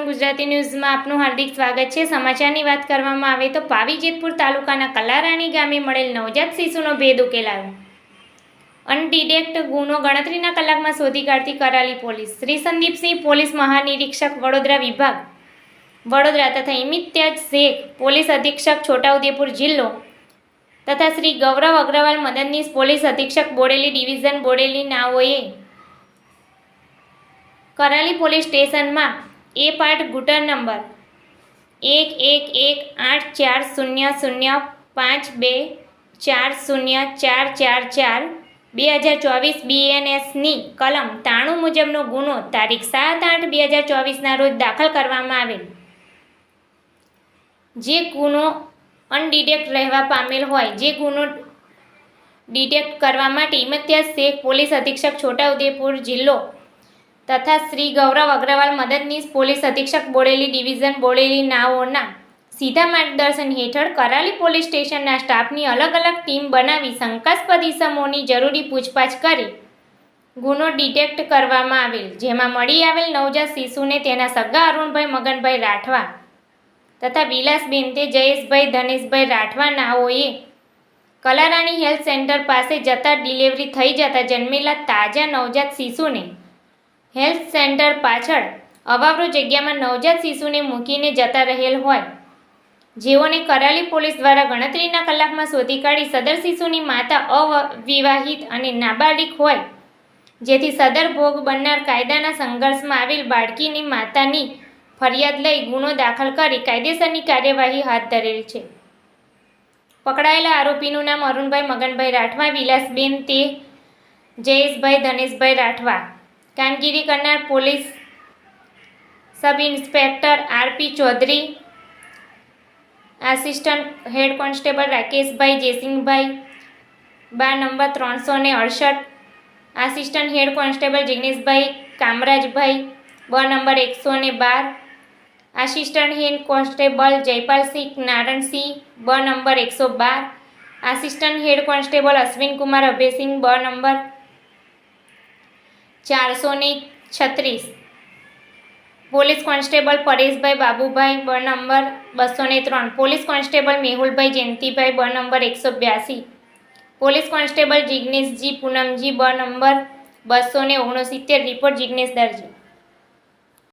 સેવન ગુજરાતી ન્યૂઝમાં આપનું હાર્દિક સ્વાગત છે. સમાચારની વાત કરવામાં આવે તો પાવી જેતપુર તાલુકાના કલારાણી ગામે મળેલ નવજાત શિશુનો ભેદ ઉકેલાયો. અનડિડેક્ટ ગુનો ગણતરીના કલાકમાં શોધી કાઢતી કરાલી પોલીસ. શ્રી સંદીપસિંહ પોલીસ મહાનિરીક્ષક વડોદરા વિભાગ. વડોદરા તથા ઇમિત્યાજ શેખ પોલીસ અધિક્ષક છોટાઉદેપુર જિલ્લો તથા શ્રી ગૌરવ અગ્રવાલ મદદનીશ પોલીસ અધિક્ષક બોડેલી ડિવિઝન બોડેલી નાઓએ કરાલી પોલીસ સ્ટેશનમાં એ પાર્ટ ગુટર નંબર. એક એક એક, આઠ, ચાર, શૂન્ય શૂન્ય, પાંચ, બે, ચાર, શૂન્ય, ચાર ચાર ચાર, બે હજાર ચોવીસ બીએનએસની કલમ તાણું મુજબનો ગુનો તારીખ સાત, આઠ, બે હજાર ચોવીસના રોજ દાખલ કરવામાં આવેલ. જે ગુનો અનડિટેક્ટ રહેવા પામેલ હોય, જે ગુનો ડિટેક્ટ કરવા માટે ઇમતિયાઝ શેખ પોલીસ અધિક્ષક છોટાઉદેપુર જિલ્લો તથા શ્રી ગૌરવ અગ્રવાલ મદદનીશ પોલીસ અધિક્ષક બોડેલી ડિવિઝન બોડેલી નાઓના સીધા માર્ગદર્શન હેઠળ કરાલી પોલીસ સ્ટેશનના સ્ટાફની અલગ અલગ ટીમ બનાવી શંકાસ્પદ ઇસમોની જરૂરી પૂછપાછ કરી. ગુનો ડિટેક્ટ કરવામાં આવેલ, જેમાં મળી આવેલ નવજાત શિશુને તેના સગા અરુણભાઈ, મગનભાઈ રાઠવા તથા વિલાસબેન તે જયેશભાઈ, ધનેશભાઈ રાઠવા નાઓએ કલારાણી હેલ્થ સેન્ટર પાસે જતા ડિલિવરી થઈ જતા જન્મેલા તાજા નવજાત શિશુને હેલ્થ સેન્ટર પાછળ અવાવરો જગ્યામાં નવજાત શિશુને મૂકીને જતા રહેલ હોય. જેઓને કરાલી પોલીસ દ્વારા ગણતરીના કલાકમાં શોધી કાઢી સદર શિશુની માતા અવિવાહિત અને નાબાલિક હોય. જેથી સદર ભોગ બનનાર કાયદાના સંઘર્ષમાં આવેલ બાળકીની માતાની ફરિયાદ લઈ ગુનો દાખલ કરી કાયદેસરની કાર્યવાહી હાથ ધરેલ છે. પકડાયેલા આરોપીનું નામ અરુણભાઈ મગનભાઈ રાઠવા, વિલાસબેન તે જયેશભાઈ, ધનેશભાઈ રાઠવા કામગીરી કરનાર police sub inspector RP Chaudhary, assistant head constable Rakeshbhai Jaysinhbhai, બાર નંબર ત્રણસો ને અડસઠ, આસિસ્ટન્ટ હેડ કોન્સ્ટેબલ જિગ્નેશભાઈ કામરાજભાઈ, બ નંબર એકસો ને બાર, assistant head constable Jaypalsinh Naransinh, બ નંબર એકસો બાર, assistant head constable Ashwin Kumar Abhaysinh, બ નંબર ચારસો ને છત્રીસ. પોલીસ કોન્સ્ટેબલ પરેશભાઈ બાબુભાઈ, બ નંબર બસો ને ત્રણ. પોલીસ કોન્સ્ટેબલ મેહુલભાઈ જયંતિભાઈ, બ નંબર એકસો બ્યાસી. પોલીસ કોન્સ્ટેબલ જિગ્નેશજી પૂનમજી, બ નંબર બસો ઓગણસિત્તેર. રિપોર્ટ જિગ્નેશ દરજી.